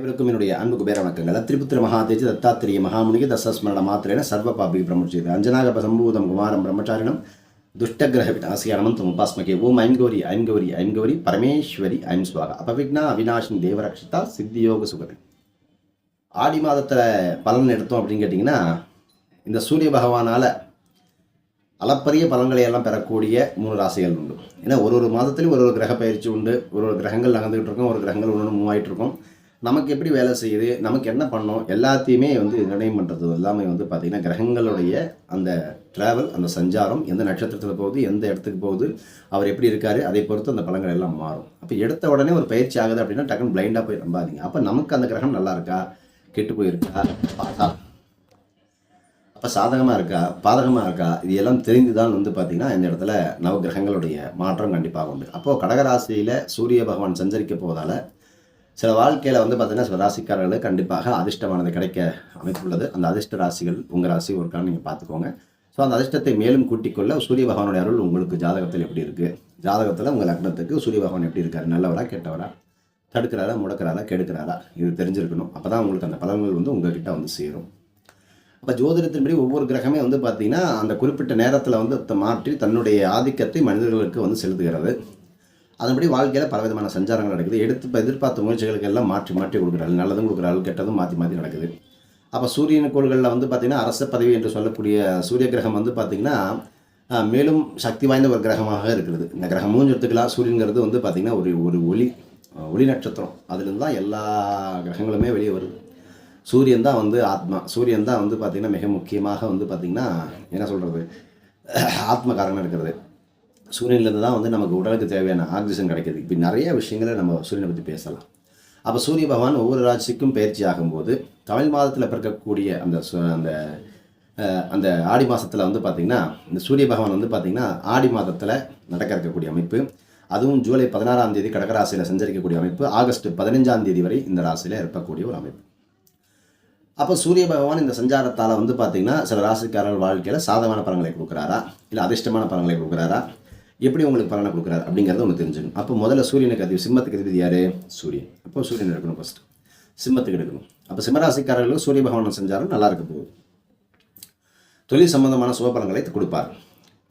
அனைவருக்கும் என்னுடைய அன்பு குபேர வணக்கங்கள். திரிபுத்திர மகாதேஜி தத்தாத்திரிய மகாமுனிக தசஸ்மரண மாத்திரேன சர்வ பாபி பிரம்மச்சேத அஞ்சனாகப சம்பூதம் குமாரம் பிரம்மச்சாரிணம் துஷ்டகிரக விநாசியானமம் தும் உபாஸ்மகே ஓம் ஐம் கௌரி ஐம் கௌரி ஐம் கௌரி பரமேஸ்வரி ஐம் ஸ்வாகா அபவிக்னா அவினாஷின் தேவரக்ஷிதா சித்தியோக சுகதி. ஆடி மாதத்தில் பலன் எடுத்தோம் அப்படின்னு கேட்டிங்கன்னா இந்த சூரிய பகவானால் அளப்பரிய பலன்களை எல்லாம் பெறக்கூடிய மூணு ராசிகள் உண்டு. ஏன்னா ஒரு ஒரு மாதத்துலையும் ஒரு ஒரு கிரக பயிற்சி உண்டு. ஒரு ஒரு கிரகங்கள் நகர்ந்துகிட்டு இருக்கும். ஒரு கிரகங்கள் ஒன்று மூவாயிட்டு இருக்கும். நமக்கு எப்படி வேலை செய்யுது நமக்கு என்ன பண்ணோம் எல்லாத்தையுமே வந்து நிர்ணயம் பண்ணுறது எல்லாமே வந்து பார்த்திங்கன்னா கிரகங்களுடைய அந்த ட்ராவல் அந்த சஞ்சாரம் எந்த நட்சத்திரத்தில் போகுது எந்த இடத்துக்கு போகுது அவர் எப்படி இருக்கார் அதை பொறுத்து அந்த பழங்கள் எல்லாம் மாறும். அப்போ எடுத்த உடனே ஒரு பயிற்சி ஆகுது அப்படின்னா டக்குன்னு பிளைண்டாக போய் நம்பாதீங்க. அப்போ நமக்கு அந்த கிரகம் நல்லா இருக்கா? கெட்டு போயிருக்கா? பார்த்தா. அப்போ சாதகமாக இருக்கா? பாதகமாக இருக்கா? இது எல்லாம் தெரிந்து தான் வந்து பார்த்திங்கன்னா இந்த இடத்துல நவகிரகங்களுடைய மாற்றம் கண்டிப்பாக உண்டு. அப்போது கடகராசியில் சூரிய பகவான் சஞ்சரிக்க போவதால் சில வாழ்க்கையில் வந்து பார்த்தீங்கன்னா சில ராசிக்காரர்களுக்கு கண்டிப்பாக அதிர்ஷ்டமானது கிடைக்க அமைப்புள்ளது. அந்த அதிர்ஷ்ட ராசிகள் உங்கள் ராசி ஒருக்கான நீங்கள் பார்த்துக்கோங்க ஸோ அந்த அதிர்ஷ்டத்தை மேலும் கூட்டிக்கொள்ள சூரிய பகவானுடைய அருள் உங்களுக்கு ஜாதகத்தில் எப்படி இருக்குது ஜாதகத்தில் உங்கள் லக்னத்துக்கு சூரிய பகவான் எப்படி இருக்கார்? நல்லவரா கெட்டவரா? தடுக்கிறாரா முடக்கிறாரா கெடுக்கிறாரா? இது தெரிஞ்சிருக்கணும். அப்போ தான் உங்களுக்கு அந்த பலன்கள் வந்து உங்ககிட்ட வந்து சேரும். அப்போ ஜோதிடத்தின்படி ஒவ்வொரு கிரகமே வந்து பார்த்திங்கன்னா அந்த குறிப்பிட்ட நேரத்தில் வந்து த- மாற்றி தன்னுடைய ஆதிக்கத்தை மனிதர்களுக்கு வந்து செலுத்துகிறது. அதன்படி வாழ்க்கையில் பலவிதமான சஞ்சாரங்கள் நடக்குது. எடுத்து எதிர்பார்த்த முயற்சிகளுக்கு எல்லாம் மாற்றி மாற்றி கொடுக்குறாள் நல்லதும் கொடுக்குறாள் கெட்டதும் மாற்றி மாற்றி நடக்குது. அப்போ சூரியன் கோள்களில் வந்து பார்த்திங்கன்னா அரச பதவி என்று சொல்லக்கூடிய சூரிய கிரகம் வந்து பார்த்திங்கன்னா மேலும் சக்தி வாய்ந்த ஒரு கிரகமாக இருக்கிறது. இந்த கிரகம் எடுத்துக்கலாம். சூரியன்கிறது வந்து பார்த்திங்கன்னா ஒரு ஒரு ஒளி ஒளி நட்சத்திரம். அதுலேருந்து தான் எல்லா கிரகங்களுமே வெளியே வருது. சூரியன் தான் வந்து ஆத்மா. சூரியன் தான் வந்து பார்த்திங்கன்னா மிக முக்கியமாக வந்து பார்த்திங்கன்னா என்ன சொல்கிறது ஆத்மகாரகம் இருக்கிறது. சூரியன்லேருந்து தான் வந்து நமக்கு உடலுக்கு தேவையான ஆக்சிஜன் கிடைக்கிது. இப்படி நிறைய விஷயங்களை நம்ம சூரியனை பற்றி பேசலாம். அப்போ சூரிய பகவான் ஒவ்வொரு ராசிக்கும் பயிற்சி ஆகும்போது தமிழ் மாதத்தில் பிறக்கக்கூடிய அந்த சு- அந்த அந்த ஆடி மாதத்தில் வந்து பார்த்திங்கன்னா இந்த சூரிய பகவான் வந்து பார்த்திங்கன்னா ஆடி மாதத்தில் நடக்க இருக்கக்கூடிய அமைப்பு அதுவும் ஜூலை பதினாறாம் தேதி கடகராசியில் சஞ்சரிக்கக்கூடிய அமைப்பு ஆகஸ்ட் பதினஞ்சாம் தேதி வரை இந்த ராசியில் இருக்கக்கூடிய ஒரு அமைப்பு. அப்போ சூரிய பகவான் இந்த சஞ்சாரத்தால் வந்து பார்த்திங்கன்னா சில ராசிக்காரர்கள் வாழ்க்கையில் சாதகமான பலன்களை கொடுக்குறாரா? இல்லை அதிர்ஷ்டமான பலன்களை கொடுக்குறாரா? எப்படி உங்களுக்கு பலனை கொடுக்குறாரு அப்படிங்கிறத உங்களுக்கு தெரிஞ்சுக்கணும். அப்போ முதல்ல சூரியனுக்கு அதிபதி சிம்மத்துக்கு அதிபதி யார்? சூரியன். அப்போ சூரியன் எடுக்கணும் ஃபஸ்ட்டு சிம்மத்துக்கு எடுக்கணும். அப்போ சிம்மராசிக்காரர்களுக்கு சூரிய பகவானம் செஞ்சாலும் நல்லா இருக்க போகுது. தொழில் சம்பந்தமான சுபபலங்களை கொடுப்பார்.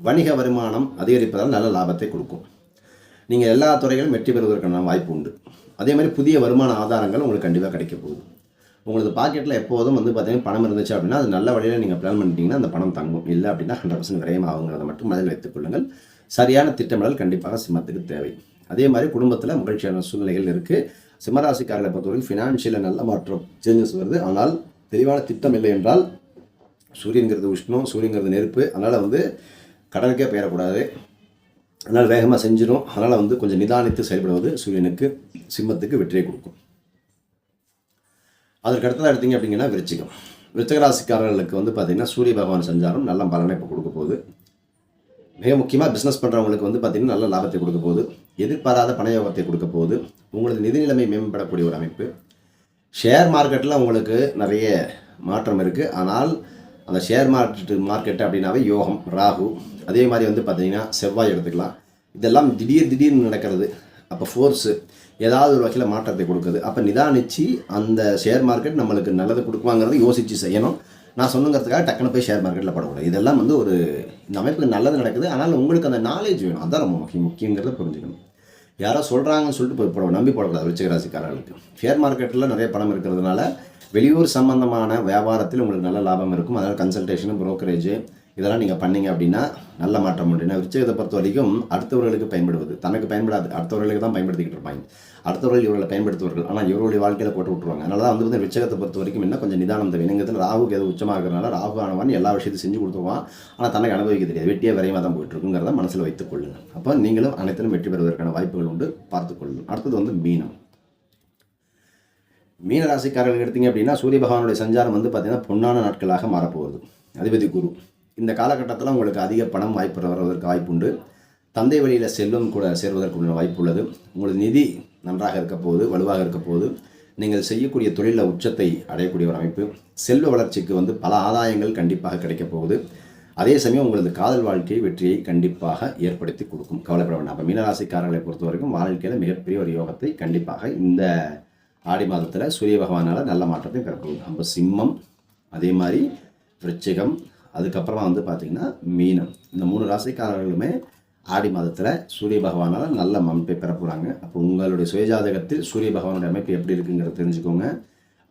வணிக வருமானம் அதிகரிப்பதால் நல்ல லாபத்தை கொடுக்கும். நீங்கள் எல்லா துறைகளும் வெற்றி பெறுவதற்கான வாய்ப்பு உண்டு. அதே மாதிரி புதிய வருமான ஆதாரங்கள் உங்களுக்கு கண்டிப்பாக கிடைக்க போகுது. உங்களுக்கு பாக்கெட்டில் எப்போதும் வந்து பார்த்தீங்கன்னா பணம் இருந்துச்சு அப்படின்னா அது நல்ல வழியில் நீங்கள் பிளான் பண்ணிட்டீங்கன்னா அந்த பணம் தங்கும். இல்லை அப்படின்னா ஹண்ட்ரட் பர்சன்ட் விரயமாகுங்கிறத மட்டும் மனதில் வைத்துக் கொள்ளுங்கள். சரியான திட்டமிடல் கண்டிப்பாக சிம்மத்துக்கு தேவை. அதே மாதிரி குடும்பத்தில் மகிழ்ச்சியான சூழ்நிலைகள் இருக்குது சிம்மராசிக்காரர்களை பொறுத்தவரைக்கும் ஃபினான்ஷியலில் நல்ல மாற்றம் சேஞ்சஸ் வருது. ஆனால் தெளிவான திட்டம் இல்லை என்றால் சூரியன்கிறது உஷ்ணம் சூரியன்கிறது நெருப்பு. அதனால் வந்து கடலுக்கே பெயரக்கூடாது. அதனால் வேகமாக செஞ்சிடும் அதனால் வந்து கொஞ்சம் நிதானித்து செயல்படுவது சூரியனுக்கு சிம்மத்துக்கு வெற்றியை கொடுக்கும். அதற்கு அடுத்ததாக எடுத்தீங்க அப்படிங்கன்னா விருச்சிகம். விருச்சகராசிக்காரர்களுக்கு வந்து பார்த்திங்கன்னா சூரிய பகவான் சஞ்சாரம் நல்ல பலனை இப்போ கொடுக்க போகுது. மிக முக்கியமாக பிஸ்னஸ் பண்ணுறவங்களுக்கு வந்து பார்த்திங்கன்னா நல்ல லாபத்தை கொடுக்க போகுது. எதிர்பாராத பணயோகத்தை கொடுக்க போகுது. உங்களது நிதி நிலைமை மேம்படக்கூடிய ஒரு அமைப்பு. ஷேர் மார்க்கெட்டில் உங்களுக்கு நிறைய மாற்றம் இருக்குது ஆனால் அந்த ஷேர் மார்க்கெட்டு மார்க்கெட்டு அப்படின்னாவே யோகம் ராகு. அதே மாதிரி வந்து பார்த்தீங்கன்னா செவ்வாய் எடுத்துக்கலாம். இதெல்லாம் திடீர் திடீர்னு நடக்கிறது. அப்போ ஃபோர்ஸு ஏதாவது ஒரு வகையில் மாற்றத்தை கொடுக்குது. அப்போ நிதானிச்சு அந்த ஷேர் மார்க்கெட் நம்மளுக்கு நல்லது கொடுக்குவாங்கிறத யோசித்து செய்யணும். நான் சொன்னுங்கிறதுக்காக டக்குனு போய் ஷேர் மார்க்கெட்டில் படக்கூடாது. இதெல்லாம் வந்து ஒரு இந்த அமைப்புக்கு நல்லது நடக்குது. ஆனால் உங்களுக்கு அந்த நாலேஜ் வேணும். அதான் ரொம்ப முக்கியம். முக்கியங்கிறத புரிஞ்சுக்கணும். யாரோ சொல்கிறாங்கன்னு சொல்லிட்டு போய் போட நம்பி போடக்கூடாது விச்சகராசிக்காரர்களுக்கு ஷேர் மார்க்கெட்டில் நிறைய பணம் இருக்கிறதுனால வெளியூர் சம்பந்தமான வியாபாரத்தில் உங்களுக்கு நல்ல லாபம் இருக்கும். அதனால் கன்சல்டேஷனு ப்ரோக்கரேஜ் இதெல்லாம் நீங்கள் பண்ணீங்க அப்படின்னா நல்ல மாற்றம் உண்டு. ஏன்னா விருச்சிகத்தை பொறுத்த வரைக்கும் அடுத்தவர்களுக்கு பயன்படுவது. தனக்கு பயன்படாது. அடுத்தவர்களுக்கு தான் பயன்படுத்திக்கிட்டு இருப்பாங்க. அடுத்தவர்கள் இவர்களை பயன்படுத்துவார்கள். ஆனால் இவர்களுடைய வாழ்க்கையில் போட்டு விட்டுருவாங்க. அதனால தான் வந்து வந்து பொறுத்த வரைக்கும் என்ன கொஞ்சம் நிதானம் தேவை. எங்கள் ராகுக்கு எது உச்சமாக இருக்கிறனால ராகு ஆனவன் எல்லா விஷயத்தையும் செஞ்சு கொடுத்துருவான். ஆனால் தனக்கு அனுபவிக்க தெரியாது வெட்டியாக விரைவாக தான் போயிட்டு இருக்குங்கிறத மனசில் வைத்துக் கொள்ளுங்கள். அப்போ நீங்களும் அனைத்திலும் வெற்றி பெறுவதற்கான வாய்ப்புகள் உண்டு. பார்த்துக்கொள்ளுங்கள் அடுத்தது வந்து மீனம். மீனராசிக்காரர்கள் எடுத்தீங்க அப்படின்னா சூரிய பகவானுடைய சஞ்சாரம் வந்து பார்த்தீங்கன்னா பொன்னான நாட்களாக மாறப்போகுது. அதிபதி குரு. இந்த காலகட்டத்தில் உங்களுக்கு அதிக பணம் வாய்ப்பு வருவதற்கு வாய்ப்பு உண்டு தந்தை வழியில் செல்வம் கூட சேர்வதற்கு வாய்ப்பு உள்ளது உங்களது நிதி நன்றாக இருக்க போது வலுவாக இருக்க போது நீங்கள் செய்யக்கூடிய தொழிலில் உச்சத்தை அடையக்கூடிய ஒரு அமைப்பு. செல்வ வளர்ச்சிக்கு வந்து பல ஆதாயங்கள் கண்டிப்பாக கிடைக்கப் போகுது. அதே சமயம் உங்களது காதல் வாழ்க்கை வெற்றியை கண்டிப்பாக ஏற்படுத்தி கொடுக்கும். கவலைப்பட வேண்டாம். அப்போ மீனராசிக்காரர்களை பொறுத்த வரைக்கும் வாழ்க்கையில் மிகப்பெரிய ஒரு யோகத்தை கண்டிப்பாக இந்த ஆடி மாதத்தில் சூரிய பகவானால் நல்ல மாற்றத்தையும் பெறப்போகுது அப்போ சிம்மம் அதே மாதிரி விருச்சிகம் அதுக்கப்புறமா வந்து பார்த்திங்கன்னா மீனம். இந்த மூணு ராசிக்காரர்களுமே ஆடி மாதத்தில் சூரிய பகவானால் நல்ல அமைப்பை பெற போகிறாங்க அப்போ உங்களுடைய சுயஜாதகத்தில் சூரிய பகவானுடைய அமைப்பு எப்படி இருக்குங்கிறத தெரிஞ்சுக்கோங்க.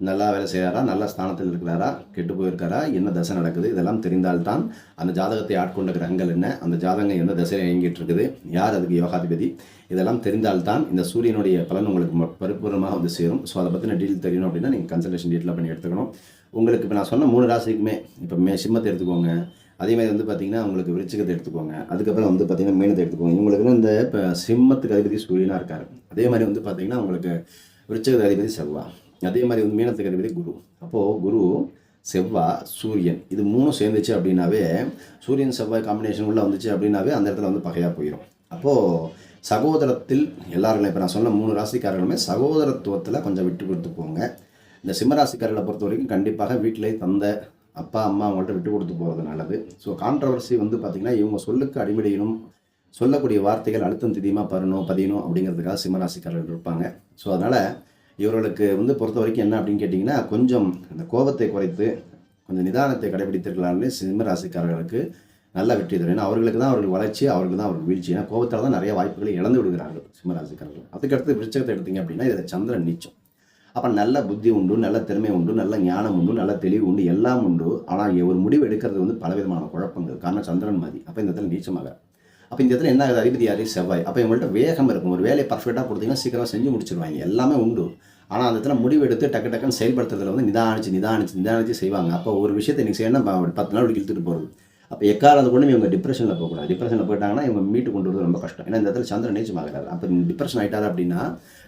நல்லா வேலை செய்கிறாரா நல்ல ஸ்தானத்தில் இருக்கிறாரா? கெட்டு போயிருக்காரா? என்ன தசை நடக்குது? இதெல்லாம் தெரிந்தால்தான் அந்த ஜாதகத்தை ஆட்கொண்ட கிரகங்கள் என்ன? அந்த ஜாதகம் எந்த தசையில் இயங்கிட்டு இருக்குது யார் அதுக்கு யோகாதிபதி? இதெல்லாம் தெரிந்தால்தான் இந்த சூரியனுடைய பலன் உங்களுக்கு ம- பரிபூர்ணமாக வந்து சேரும். ஸோ அதை பற்றின டீல் தெரியணும் அப்படின்னா நீங்கள் கன்சல்டேஷன் டீட்டெயிலாக பண்ணி எடுத்துக்கணும். உங்களுக்கு இப்போ நான் சொன்ன மூணு ராசிக்குமே இப்போ மே சிம்மத்தை எடுத்துக்கோங்க. அதே மாதிரி வந்து பார்த்தீங்கன்னா உங்களுக்கு விருச்சிகத்தை எடுத்துக்கோங்க. அதுக்கப்புறம் வந்து பார்த்தீங்கன்னா மீனத்தை எடுத்துக்கோங்க. இவங்களுக்கு இந்த இப்போ சிம்மத்துக்கு அதிபதி சூரியனாக இருக்கார். அதே மாதிரி வந்து பார்த்தீங்கன்னா உங்களுக்கு விருச்சிகத்தை அதிபதி செவ்வாய் அதே மாதிரி வந்து மீனத்துக்கு அதிபதி குரு. அப்போது குரு செவ்வாய் சூரியன் இது மூணும் சேர்ந்துச்சு அப்படின்னாவே சூரியன் செவ்வாய் காம்பினேஷன் உள்ளே வந்துச்சு அப்படின்னாவே அந்த இடத்துல வந்து பகையாக போயிடும் அப்போது சகோதரத்தில் எல்லாருமே இப்போ நான் சொன்ன மூணு ராசிக்காரர்களுமே சகோதரத்துவத்தில் கொஞ்சம் விட்டு கொடுத்து போங்க. இந்த சிம்மராசிக்காரர்களை பொறுத்த வரைக்கும் கண்டிப்பாக வீட்டிலே தந்த அப்பா அம்மா அவங்கள்ட்ட விட்டு கொடுத்து போகிறது நல்லது. ஸோ கான்ட்ரவர்சி வந்து பார்த்திங்கன்னா இவங்க சொல்லுக்கு அடிமடையணும் சொல்லக்கூடிய வார்த்தைகள் அழுத்தம் திதியமாக பரணும் பதியணும் அப்படிங்கிறதுக்காக சிம்மராசிக்காரர்கள் இருப்பாங்க. ஸோ அதனால் இவர்களுக்கு வந்து பொறுத்த வரைக்கும் என்ன அப்படின்னு கேட்டிங்கன்னா கொஞ்சம் இந்த கோபத்தை குறைத்து கொஞ்சம் நிதானத்தை கடைபிடித்திருக்கலாம்னு சிம்மராசிக்காரர்களுக்கு நல்ல வெற்றி தரும். ஏன்னா அவர்களுக்கு தான் அவர்கள் வளர்ச்சி அவர்களுக்கு தான் அவர்கள் வீழ்ச்சி. ஏன்னா கோபத்தால் தான் நிறைய வாய்ப்புகளை இழந்து விடுகிறார்கள் சிம்மராசிக்காரர்கள் அதுக்கடுத்து விருச்சகத்தை எடுத்தீங்க அப்படின்னா இதில் சந்திரன் நீச்சம். அப்போ நல்ல புத்தி உண்டு நல்ல திறமை உண்டு நல்ல ஞானம் உண்டு நல்ல தெளிவு உண்டு எல்லாம் உண்டு. ஆனால் ஒரு முடிவு எடுக்கிறது வந்து பலவிதமான குழப்பங்கள். காரணம் சந்திரன் மாதிரி. அப்போ இந்த இடத்துல நீச்சமாக அப்போ இந்த இடத்துல என்ன ஆகுது? அதிபதி யாரு செவ்வாய். அப்போ இவங்கள்ட்ட வேகம் இருக்கும். ஒரு வேலையை பர்ஃபெக்டாக கொடுத்தீங்கன்னா சீக்கிரம் செஞ்சு முடிச்சிருவாங்க. எல்லாமே உண்டு. ஆனால் அந்த இடத்துல முடிவு எடுத்து டக்கு டக்குன்னு செயல்படுத்துறதுல வந்து நிதானிச்சு நிதானிச்சு நிதானிச்சு செய்வாங்க. அப்போ ஒரு விஷயத்தை நீங்கள் செய்யணும் பத்து நாள் இழுத்துட்டு போகிறது அப்போ எக்காரது கொண்டு இவங்க டிப்ரெஷனில் போகக்கூடாது. டிப்ரெஷனில் போயிட்டாங்கன்னா இவங்க மீட்டு கொண்டு வரது ரொம்ப கஷ்டம். ஏன்னா இந்த இடத்துல சந்திரன் நீச்சமாகிறாரு அப்போ டிப்ரெஷன் ஆகிட்டாரு அப்படின்னா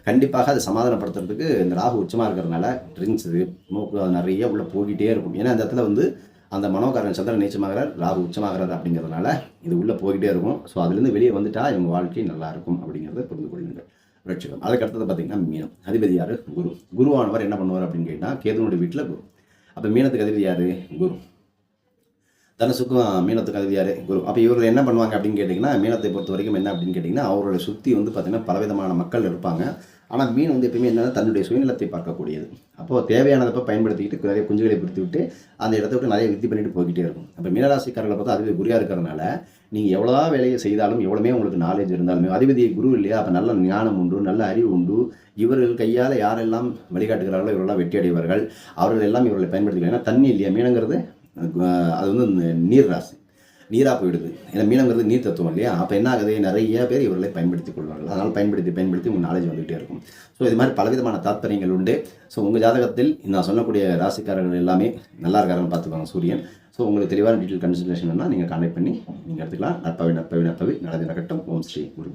கண்டிப்பாக அதை சமாதானப்படுத்துறதுக்கு இந்த ராகு உச்சமாக இருக்கிறதுனால ட்ரிங்க்ஸு மூக்கு அது நிறைய உள்ளே போய்கிட்டே இருக்கும். ஏன்னா இந்த இடத்துல வந்து அந்த மனோகாரன் சந்திரன் நீச்சமாகிறார் ராகு உச்சமாகிறார் அப்படிங்கிறதுனால இது உள்ளே போய்கிட்டே இருக்கும். ஸோ அதுலேருந்து வெளியே வந்துட்டால் இவங்க வாழ்க்கை நல்லாயிருக்கும் அப்படிங்கிறத புரிந்து கொள்ளுங்கள். விருட்சிகம் அதுக்கு அடுத்தது பார்த்தீங்கன்னா மீனம். அதிபதி யார்? குரு. குருவானவர் என்ன பண்ணுவார் அப்படின்னு கேட்டால் கேதுனுடைய வீட்டில் குரு. அப்போ மீனத்துக்கு அதிபதி யார்? குரு. தனுசுக்கும் மீனத்துக்கு அதிபதி யார்? குரு. அப்போ இவர்கள் என்ன பண்ணுவாங்க அப்படின்னு கேட்டிங்கன்னா மீனத்தை பொறுத்த வரைக்கும் என்ன அப்படின்னு கேட்டிங்கன்னா அவரோட சுற்றி வந்து பார்த்திங்கன்னா பலவிதமான மக்கள் இருப்பாங்க. ஆனால் மீன் வந்து எப்பயுமே என்னென்னா தன்னுடைய சுயநலத்தை பார்க்கக்கூடியது. அப்போது தேவையானதப்போ பயன்படுத்திக்கிட்டு நிறைய குஞ்சுகளை பிடித்து விட்டு அந்த இடத்த விட்டு நிறைய விருத்தி பண்ணிட்டு போய்கிட்டே இருக்கும். அப்போ மீனராசிக்காரர்களை பார்த்தா அதிபதி குறியாக இருக்கிறதுனால நீங்கள் எவ்வளோ வேலையை செய்தாலும் எவ்வளோமே உங்களுக்கு நாலேஜ் இருந்தாலுமே அதிபதி குரு இல்லையா? அப்போ நல்ல ஞானம் உண்டு நல்ல அறிவு உண்டு. இவர்கள் கையால் யாரெல்லாம் வழிகாட்டுகிறார்களோ இவரெல்லாம் வெற்றி அடைவார்கள். அவர்கள் எல்லாம் இவர்களை பயன்படுத்திக்கலாம் ஏன்னா தண்ணி இல்லையா? மீனங்கிறது அது வந்து நீர் ராசி. நீராக போயிடுது. ஏன்னா மீனங்கிறது நீர் தத்துவம் இல்லையா? அப்போ என்ன ஆகுது நிறைய பேர் இவர்களை பயன்படுத்திக் கொள்வார்கள். அதனால் பயன்படுத்தி பயன்படுத்தி உங்கள் நாலேஜ் வந்துகிட்டே இருக்கும். ஸோ இது மாதிரி பலவிதமான தாத்பரியங்கள் உண்டு. ஸோ உங்கள் ஜாதகத்தில் நான் சொல்லக்கூடிய ராசிக்காரர்கள் எல்லாமே நல்லா இருக்காருன்னு பார்த்துக்கோங்க சூரியன். ஸோ உங்களுக்கு தெளிவான டீட்டெயில் கன்சல்டேஷன் நீங்கள் கான்டாக்ட் பண்ணி நீங்கள் எடுத்துக்கலாம். நற்பவி நற்பவி நற்பவி நல்லது நடக்கட்டும் ஓம் ஸ்ரீ குரு